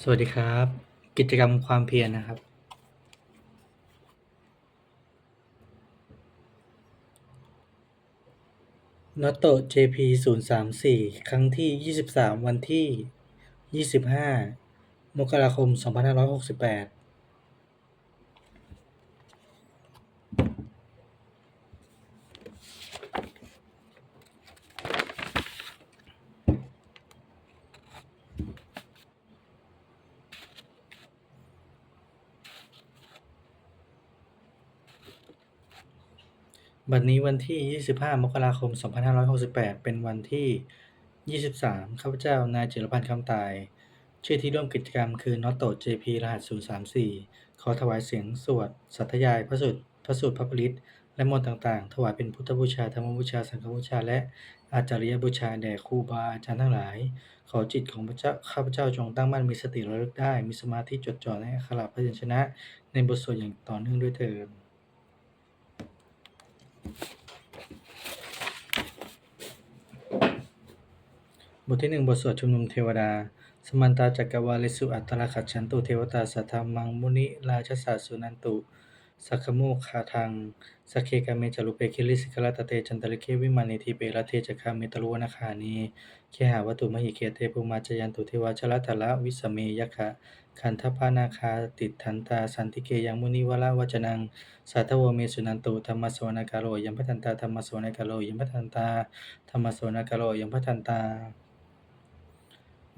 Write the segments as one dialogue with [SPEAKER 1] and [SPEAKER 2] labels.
[SPEAKER 1] สวัสดีครับ กิจกรรมความเพียรนะครับ นอตโต JP 0 3 4 ครั้งที่ 23 วันที่ 25 มกราคม 2568 บัดนี้วันที่ 25 มกราคม 2568 เป็นวันที่ 23 ข้าพเจ้า นายจิรพันธ์คำตาย ชื่อที่ร่วมกิจกรรมคือ n o t o JP รหัส 034 ขอถวายเสียงสวด สัทยาย พระสูตร พระสูตรพระปริตและมนต์ต่างๆ ถวายเป็นพุทธบูชา ธรรมบูชา สังฆบูชา และอาจาริยบูชา แด่ครูบาอาจารย์ทั้งหลาย ขอจิตของพระเจ้าข้าพเจ้าจงตั้งมั่น มีสติระลึกได้ มีสมาธิจดจ่อในอักขระพยัญชนะ ในบทสวดอย่างต่อเนื่องด้วยเถิด บทที่หนึ่งบทสวดชุมนุมเทวดา สมันตาจักรวาลิสุอัตตราขัจฉันตุเทวตาสัทธามังมุนิราชสัสสุนันตุ สักขโมคคาทังสกเคกาเมจารุเปคิลิสิกลตเตจันตริเควิมานิทีเปรเทจคาเมตรุวนาคานีเคหาวัตุมหิเคเตปุมาจยันตุเทวาชลทละวิสเมยคะขันธปานาคาติดทันตาสันติเกยังมุนิวละวจนังสัทธวเมสุนันตุธรรมสวนากาโลยัมพัทันตาธรรมสวนากาโลยัมพัทันตาธรรมสวนากาโลยัมพัทันตา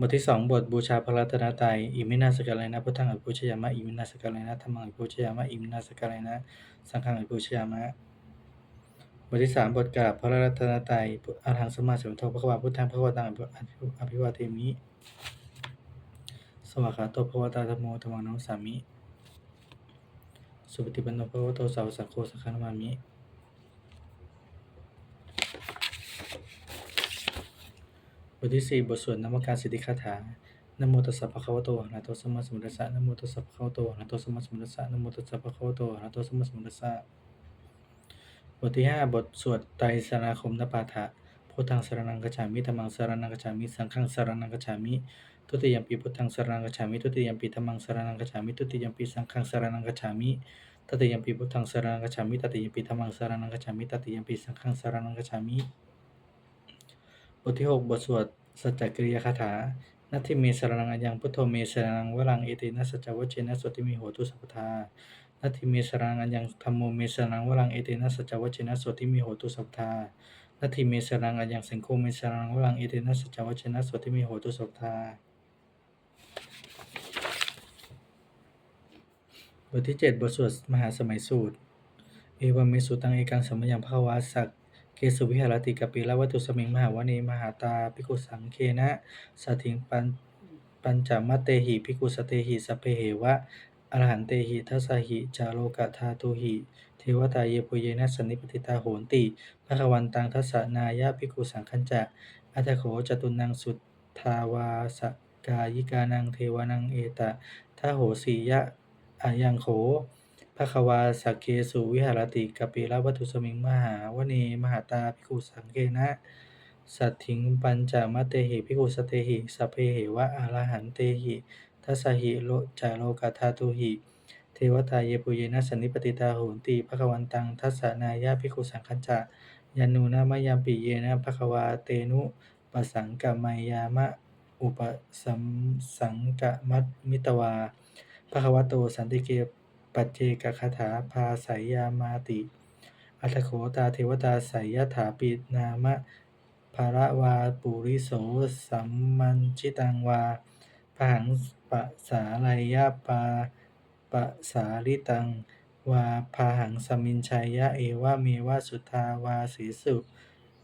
[SPEAKER 1] บทที่สองบทบูชาพระรัตนตรัยอิมินาสกาเลนะพุทธังอภิปูชยามะอิมินาสกาเลนะธรรมังอภิปูชยามะอิมินาสกาเลนะสังฆังอภิปูชยามะบทที่สามบทกราบพระรัตนตรัยอาหังสมมาสมุทโธพระวาพุทธังพระควตังอภิวาเทมิ สวากขาโตพระวตาธรรมโมธรรมังนัสสามิ สุปฏิปันโนพระวโตสาวสังโฆสังฆนามามิ บทที่สี่บทสวดนามการสิทธิคาถานโมตัสสะภะคะวะโตอะระหะโตสัมมาสัมพุทธัสสะนโมตัสสะภะคะวะโตอะระหะโตสัมมาสัมพุทธัสสะนโมตัสสะภะคะวะโตอะระหะโตสัมมาสัมพุทธัสสะบทที่ห้าบทสวดไตรสรณคมนปาฐะพุทธังสรณังกัจฉามิธัมมังสรณังกัจฉามิสังฆังสรณังกัจฉามิทุติยัมปีพุทธังสรณังกัจฉามิทุติยัมปีธัมมังสรณังกัจฉามิทุติยัมปีสังฆังสรณังกัจฉามิตติยัมปีพุทธังสรณังกัจฉามิตติยัมปีธัมมังสรณังกัจฉามิตติยัมปีสังฆังสรณังกัจฉามิ บทที่หกบทสวดสัจจกริยคาถานัตถิเมสรนังอัญญังพุทโธเมสรนังวรังเอเตนะสัจวัชเชนะสวติมิโหตุสัพพทานัตถิเมสรนังอัญญังธัมโมเมสรนังวรังเอเตนะสัจวัชเชนะสวติมิโหตุสัพพทานัตถิเมสรนังอัญญังสังโฆเมสรนังวรังเอเตนะสัจวัชเชนะสวติมิโหตุสัพพทาบทที่เจ็ดบทสวดมหาสมัยสูตร เอวเมสุตังเอกังสมยังภาวาสัก เกสุวิหารติกปิละวัตุสมิงมหาวเนมหาตาภิกขุสังเคนะสัทิงปันปัญจมัตเตหิภิกขุสเตหิสเพเหวะอรหันเตหิทัสหิจาโลกะธาตุหิเทวตาเยปุเยนะสันนิปติตาโหนติภควันตังทัสนายะภิกขุสังคัญจะอัตโขจตุนังสุทาวาสกายิกานังเทวานังเอตะทะโหสียะอายังโข ภควาสักเคสุวิหารติกปิละวัตุสมิงมหาวเนมหาตาภิกขุสังเกนะ สัตถิงปัญจมัตเตหิภิกขุสเตหิสัพเพเหวะอรหันเตหิทัสหิโลจาโลกาธาตุหิเทวตาเยปุเยนะสันนิปติตาโหนติภควันตังทัสสนายะภิกขุสังคัญจะยานูนามยามปิเยนะภควาเตนุปสังกมายามะอุปสัมสังกมัตมิตวาภควโตสันติเก ปัจเจกคาถาภาสายามาติ อัตโขตาเทวตาสายถาปินามะภารวาปุริโสสัมมันชิตังวาพหังปะสาลายะปาปะสาลิตัง วาพาหังสมินชัยยะเอวะเมวะสุทาวาสีสุ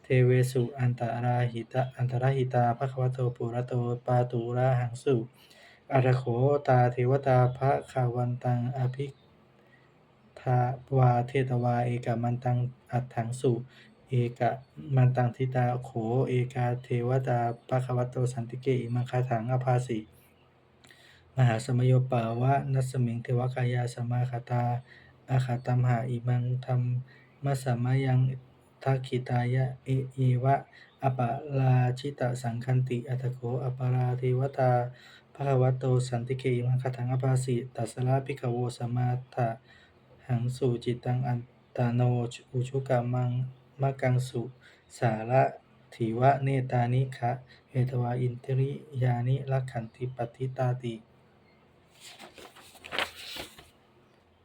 [SPEAKER 1] เทเวสุอันตราหิตะอันตรหิตาภควโตปุระโตปาตุระหังสุ อัตถโขตาเทวตาภะคาวันตังอภิทาวาเทตวา เอกมันตังอัตถังสุเอกมันตังทิตาโขเอกาเทวตาภะคะวะโตสันติเกอิมังคาถังอภาสิมหาสมโยปาวะนัสมิงเทวกายาสมาคาตาอาคาตัมหาอิมังธรรมมสสมายังทักขิตายะเอเยวะอปาราชิตสังคันติอัตโขอปาราเทวตา ภควโตสันติเกอิมังคทังอภาสิตัสสะระภิกขโวสมาทะหังสุจิตังอัตตโนอุชุกะมังมะกังสุ สาระถิวะเนตานิคะเอตวาอินทริยานิรักขันติปฏิตาติ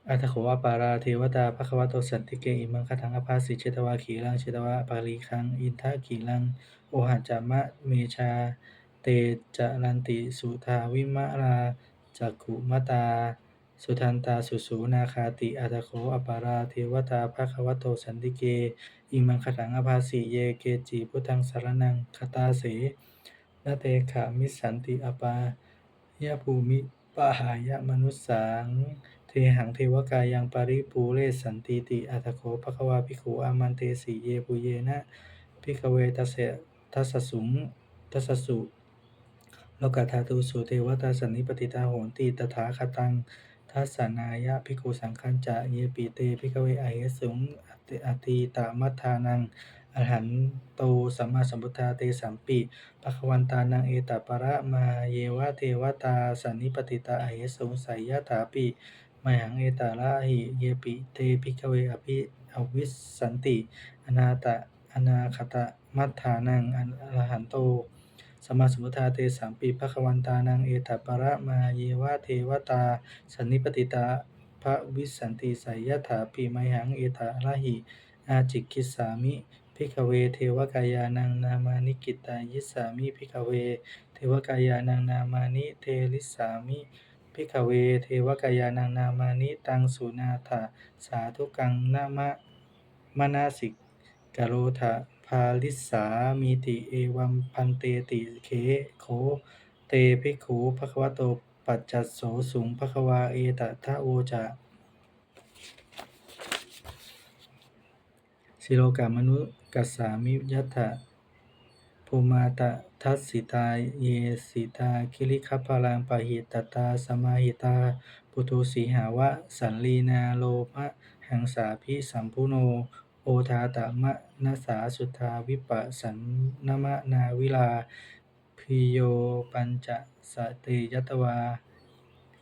[SPEAKER 1] อัตถโขอปาราเทวตาภควโตสันติเกอิมังคทังอภาสิเชตวาขีลังเชตวาปาลีคัง อินทะขีลัง โอหัจจามะเมชา เตจรันติสุทาวิมะราจักขุมตา สุทันตาสุสูนาคาติอัตโขอปาราเทวตาภควโตสันติเก อิมังคทังอภาสิเยเกจิพุทธังสารนังคตาเสนะเตขะมิสสันติอปายะภูมิปะหายะมนุสสังเทหังเทวกายังปาริปูเรสันติติอัตโขภควาภิกขุอามันเตสีเยปุเยนะภิกเวทัสเสทัสสุงทัสสุ โลกธาตุสุเทวตาสันนิปติตาโหนติตถาคตังทัสสนายะภิกขุสังคัญจะเยปิเตภิกเวอเหสุงอติอติตามัทธานังอรหันโตสัมมาสัมพุทธาเตสัมปิภควันตานังเอตปะระมาเยวะเทวตาสันนิปติตาอเหสุงไสยถาปิมหังเอตาระหิเยปิเตภิกเวอภิอวิสสันติ อนาตะอนาคตะมัฏฐานังอรหันโต สัมมาสัมพุทธาเตสัมปีภควันตานังเอตปะรมาเยวะเทวตา สันนิปติตาพระวิสันติไสยถาปีไมหังเอตาระหิ อาจิกิสามิภิกเวเทวกายานังนามานิกิตายิสามิภิกเว เทวกายานังนามานิเทลิสามิภิกเว เทวกายานังนามานิตังสุนาถาสาธุกังนามะมนาสิกโรธา ภาลิสามีติเอวัมพันเตติเคโคเตภิกขุภควโตปัจจัสโสสุงภควาเอตทะโวจะสิโลกามนุกัสสามิยัตถะภูมาตะทัสสิตาเยสิตาคิริคัพพลังปะหิตตาสมาหิตา ปุตุสีหาวะ สันลีนาโลภะหังสาพิสัมพุโน โอทาตะมะนัสสาสุทาวิปัสสันนมะนาวิลา พิโยปัญจสติยตวา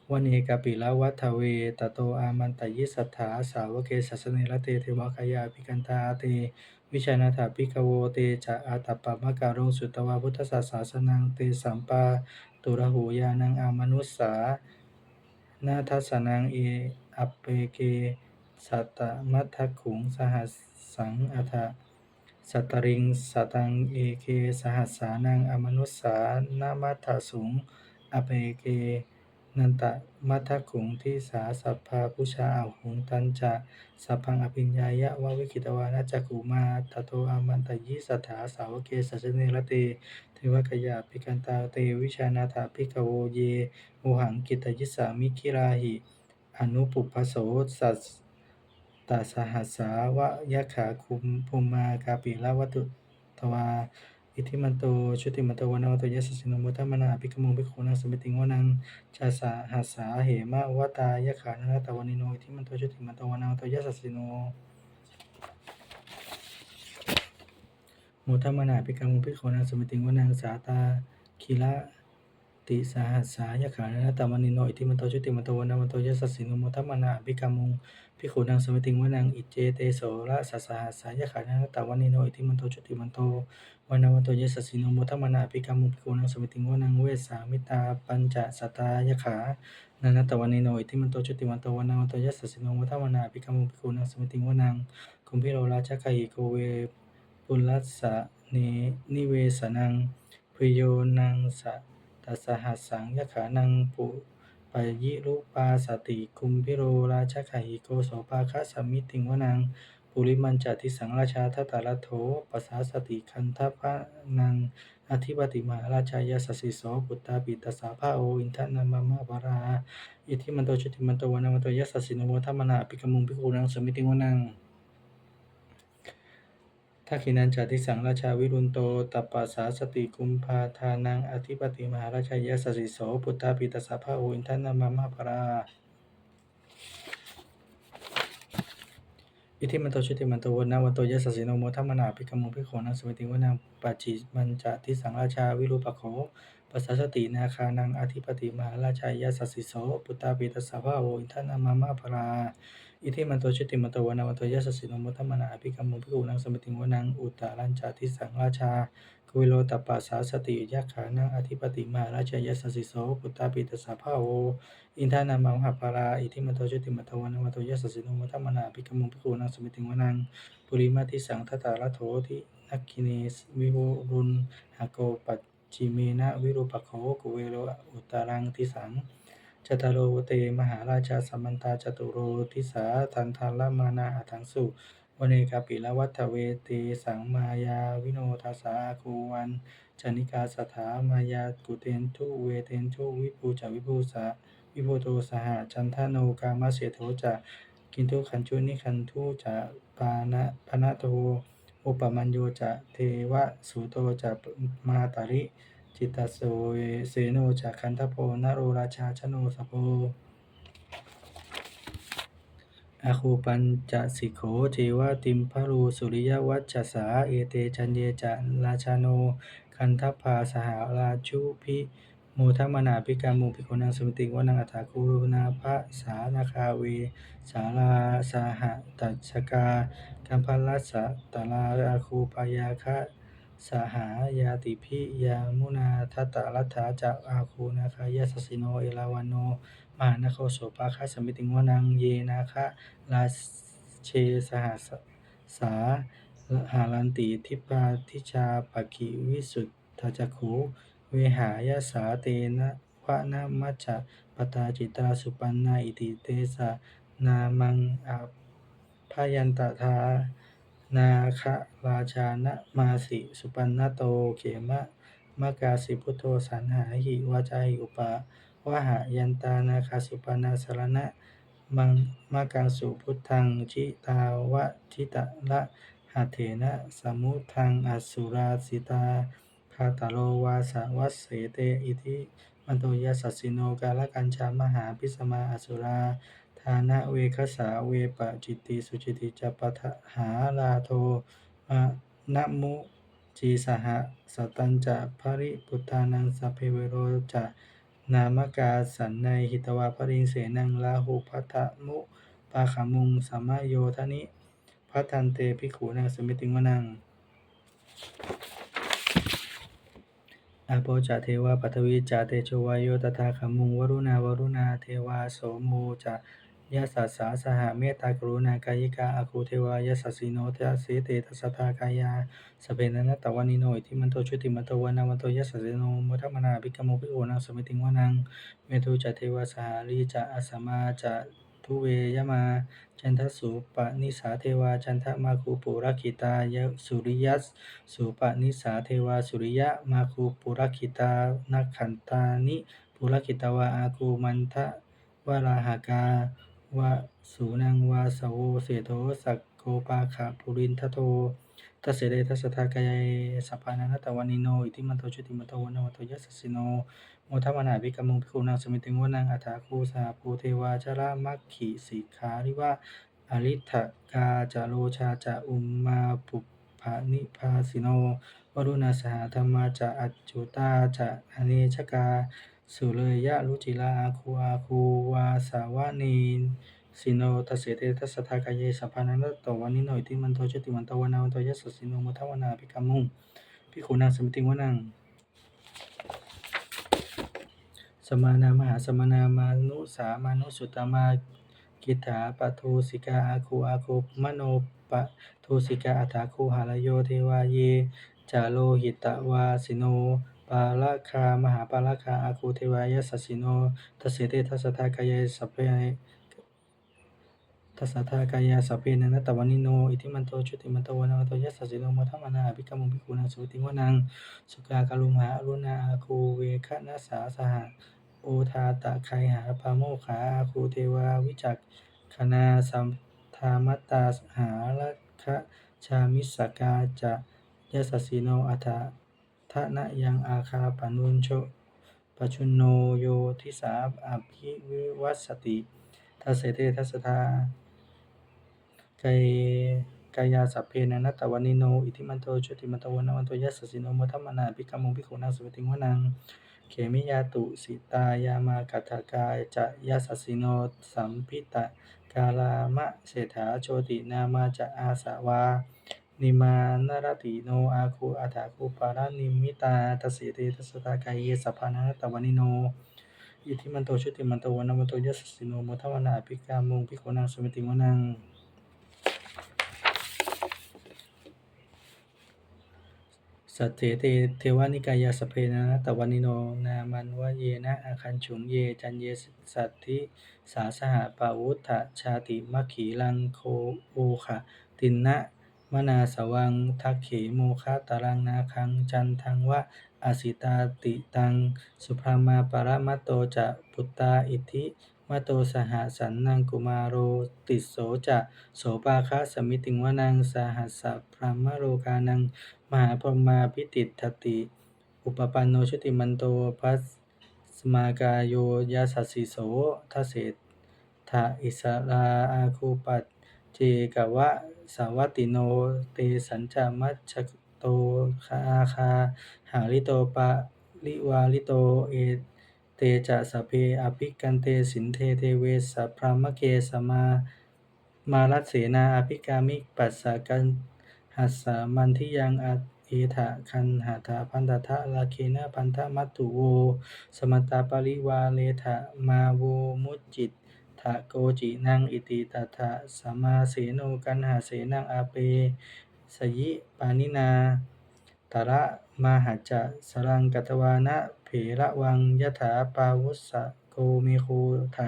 [SPEAKER 1] วเนกปิละวัฏเวตโตอามันตยิสัทธาสาวเกสัสเนระเตเทวคายาภิกันตาเต วิชานาถาภิกโวเตจะอาตปปะมะการงสุตวาพุทธศาสาสนังเตสัมปาตุระหูยานังอามนุสสานาทัสสนังเออัปเปเกสัตตมัทธขุงสหัส สังอัฏฐสัตริงสตังเอเคสหัสสานังอมนุสสานามัทสุงอเปเกนันตะมัทธขุงที่สาสัพพาพุชาอาหุงตันจะสัพพังอภิญญายะวะวิกิตวานาจักขุมาตโตอามันตยิสัทธาสาวเกสัจเนรเตเทวกยาภิกันตาเตวิชานาถาภิกโวเยโมหังกิตยิสสามิคิราหิ อนุปุพโสสัส ตสหัสสาวะยะขาคุมภูมากาปิละวัตุตวา อิทิมันโตชุติมันโตวันวัตยัสสิโนมุตมนาภิกมุงภิกขุนังสมิติงวนังชาสาหัสสาเหมะวตายะขานะตะวันิโนอิทิมันโตชุติมันโตวันวัตยัสสิโนมุตมนาภิกมุงภิกขุนังสมิติงวนังสาตาคิละ ติสาหัสสายะขานะตะวันิโนอิทิมันโตชุติมันโตวันวันโตยัสสิโมุตตมนาภิกขมุงภิกขุนังสมิติงวนังอิเจเตโสระสัสสหัสสายะขานะตะวันิโนอิทิมันโตชุติมันโตวันวันโตยสสสิโมุทัมมนาภิกรรมุงภิกขุนังสมิติงวนังเวสามิตาปัญจสตายขานันตวันนิโนอิทิมันโตชุติวันโตวันวันโตยสสสิโนมุทัมมนาภิกรรมุภิกขุนังสมิติงวนังคุมพิโรราชกหิโกเวปุลลัสสะเนนิเวสนังพโยนังสะ ตัสหัสสังยขานังปุปยิรุปาสติคุมพิโรราชกหิโกโสภาคะสมิติงวนังปุริมันจะทิสังราชาทัตตาลโถปัสสาสติคันทพะนังอธิปติมหาราชายาสสิโสปุตตาปิตสาภาโออินทนามามะปาราอิทิมันโตชุติมันโตวันมันโตยัสสสิโนโมทัมมนาปิกมุงปิโกนังสมิติงวนัง ทักขินันจติสังราชาวิรุณโตตัปปัสสาสติกุมภาทานังอธิปติมหาราชายาสสิโสปุตตาปิตสาภาโอินทนามามะปราอิทิมันโตชุติมันโตวนาวันโตยัสสิโนโมทัมมนาภิกขมุภิกขุนังสมิติวนังปัจจิมันจะทิสังราชาวิรูปโขปัสสสตินาคานังอธิปติมหาราชายาสสิโสปุตตาปิตสสะภะโอินทนามามะภรา อิทิมันโตชุติมันโตวนามันโตยะสัสสิโนมุทัมนาอภิกรรมุภิกุนังสมิติงวนังอุตตารัญจาทิสังราชากุวิโลตัปปะสาสติยักขานังอธิปติมาราชยาสัสสิโสปุตตาปิตสสะภะโวอินทานามามะภราอิทิมันโตชุติมันโตวนามันโตยะสัสสิโนมุทัมนาอภิกรรมุภิกุนังสมิติงวนังปุริมาทิสังทัตตาลโถทินักขิเนวิวรุณหโกปัจจิเมนะวิรูปัคโขกุเวโลอุตตรังทิสัง จตารโรเตมหาราชาสัมมันตาจตุโรทิสาทันทัลละมานาอัถังสุวเนกาปิละวัฏเวเตสังมายาวิโนทัสาคูวันจนิกาสถามายากุเตนทุเวเตนทุวิภูจาวิภูสาวิภูโตสหจันทโนกามาเสโทจะกินทุขันจุนิขันทุจะปานะปานะโตอุปมัญโยจะเทวะสุโตจะมาตาริ จิตตสโสเสโนจากคันทโพนโรราชาชโนสโพอาคูปัญจสิโขเทวติมพะรูสุริยวัชสาเอเตจันเยจะราชาโน คันทพาสหาราชุพิโมทมนาภิกามุภิกขุนังสมิติวนังอัฏฐาคูนาภะสานาคาเวสาราสหตัชกากัมพลัสสะตาราอาคูปายาคะ สหายาติพิยามุนาทัตตรัฐาจะอาคูนาคายาสสิโนเอราวันโนมหานโคโสปาคะสมิติงวนังเยนาคะราเชสหสาหารันติทิปาทิชาปกิวิสุทธาจักขุเวหายาสาเตนะวะนะมัจจะปตาจิตาสุปันนาอิติเตสะนามังอาพยันตทา นาคะราชานะมาสิ สุปันนโต เขมะมะกาสิพุทโธสันหาหิวาจาหิอุปาวะหะยันตานาคาสุปนาสารณะ มังมะกังสุพุทธังจิตาวะทิตะละหัเถนะสมุทังอสุราสิตาคาตาโลวาสาวัสเสเตอิทิมันโตยสัสสิโนกาลกัญชามหาพิสมาอสุราานะเวคสาเวปะจิตติสุจิติจัปปะทะหาลาโทอะนะมุจีสหสตัญจะภริปุตานังสัพเพเวโรจะนามกาสันในหิตวาปริงเสนังลาหุพัทธมุปาขามุงสัมมาโยทนิพัทันเตภิกขุนังสมิติงวนังอาโปจะเทวาปัทวีจะเตโชวายโยตถาขมุงวรุณาวรุณาเทวาโสโมจะ ยะสัสสาสหเมตตากรุณากายิกาอาคูเทวายะสัสสิโนทะเสเตทัสสทากายาสเปนันตะวานิโนอิทิมันโตชุติมันโตวานามันโตยะสัสสิโนมุทัมมนาภิกขโมภิกขุนังสมิติงวนังเมตุจะเทวาสหารีจะอัสมาจะทุเวยมาจันทสุปนิสาเทวาจันทมาคูปุรคิตายสุริยัสสุปนิสาเทวาสุริยะมาคูปุรคิตานักขันตานิปุรคิตาวาอาคูมันทะวราหากา วะสูนังวาสโวเสโทสักโกปาขะปุรินทโททัสเสเดทัสทากายสัพพานันตวานิโน อิทิมันโตชุติมันโตวันโนโตยัสสิโนโมทัมมนาภิกมุงภิกขุนังสมิติงวนังอัฏฐาคูสาภูเทวาชรามัคขิสิกขาริวะอริทกาจาโลชาจะอุมมาปุปภานิพาสิโนวรุณาสหธรรมาจะอัจจุตาจะอเนชกา สุเลยะรุจิลาอาคูอาคูวาสาวะนีสิโนทัสเสเตทัสทากายเยสัพพานันตวานิโนอิติมันโตชติมันตวนาวันโตยัสสสิโนโมทัมมนาภิกขมุงภิกขุนังสมิติวนังสมานามหาสมานามานุสามานุสุตมากิถาปทูสิกาอาคูอาคูมโนปะทูสิกาอัฏฐาคูหารโยเทวาเยจาโลหิตวาสิโน ปาลคา มหาปาลคา อาคูเทวายสัสสิโน ทัสเสเตทัสสะทากายายสัพเพทัสทากายาสัพเพนันตวานิโน อิทิมันโตชุติมันโตวนาวันโตยัสสสิโนมัทธมนาภิกขมุภิกขุนังสุติงวนัง สุกากาลุมหาอรุณาอาคูเวคะนัสสาสหะโอทาตะไคหาปาโมขาอาคูเทวาวิจักขณาสัมทามัตตาหาลัคะชามิสกาจะยัสสสิโนอัฏฐะนะยังอาคาปนุนโชปชุนโนโยทิสาอภิวิวัสสติทัสเสเตทัสสะทากายกายาสัพเพนันตวานิโน อิทิมันโตชุติมันโตวนาวันโตยัสสสิโนโมทัมมนาภิกขมุภิกขุนังสุปฏิงวนัง เขมิยาตุสิตายามะกัตกาจะยสสสสิโนสัมภิตกาลามะเศรษฐาโชตินามะจะอาสาวา นิมานรติโน อาคูอัฏฐคูปารานิมิตาทสิเตทัสตากายเยสัพพานัตวานิโน อิทิมันโตชุติมันโตวนมันโตยสสิโนโมทวนาภิกามุงภิกขนังสมิติวนังสัทเถเตเทวานิกายาสเพนะตะวันิโน นามันวะเยนะอาคันฉุงเย จันเยสัทธิสาสหปาวุฏฐชาติมัคคีลังโคโอขะตินนะ มนาสวัง ทักเขโมคะตารังนาคัง จันทังวะอาสิตาติตัง สุพรามาปรมัตโตจะปุตตาอิทธิมโตสหสันนังกุมารโรติโสจะโสปาคะสมิติงวนังสหัสสะพรหมโลกานัง มหาพรหมาภิติทติ อุปปันโนชุติมันโตพัสสมากายโยยัสสสสิโสทเศรษฐอิสราอาคูปัจเจกวะ สาวัตติโน เตสัญจมัชโตคาอาคา หาริโตปะริวาริโตเอเตจะสเพอภิกันเตสินเทเทเวสัพพรหมเกสมามารัสเสนาอภิกามิปัสสะกันหัสสะมันทิยังอัเอถะคันหาถาพันตทะลาเคนะพันธมัตตุโว สมตตาปริวาเลถะมาโวมุจิตะโกจินังอิติตัฏฐะสมมาเสโนกันหาเสนังอาเปสยิปานินาตระมหัจะสรังกัตวานะเพระวังยถาปาวุสะโกเมโคทะ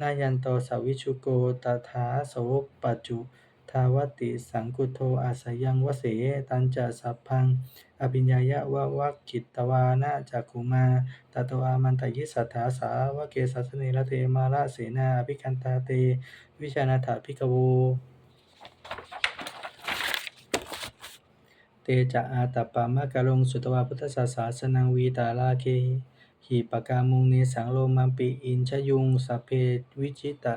[SPEAKER 1] นายันโตสวิชุโกตถาโสปัจจุ ทาวติสังกุโทอาสยังวเส ตันจะสัพพัง อภิญญายะวะวักขิตวานะจักขุมาตตวามันตยิสัทธาสาวะเกสัสเนระเตมาระเสนาอภิคันตาเต วิชานาถาภิกขโวเตจะอาตัปปามะกะลงสุตวาพุทธศาสาสนังวีตาลาเคหิปกามุงเนสังโลมัมปิอินชยุงสัพเพวิจิตะ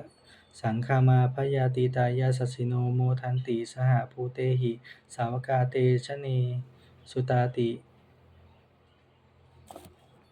[SPEAKER 1] สังคามาพยาติตายาสสสิโนโมทันติ สหภูเตหิ สาวกาเตชะเน สุตาติ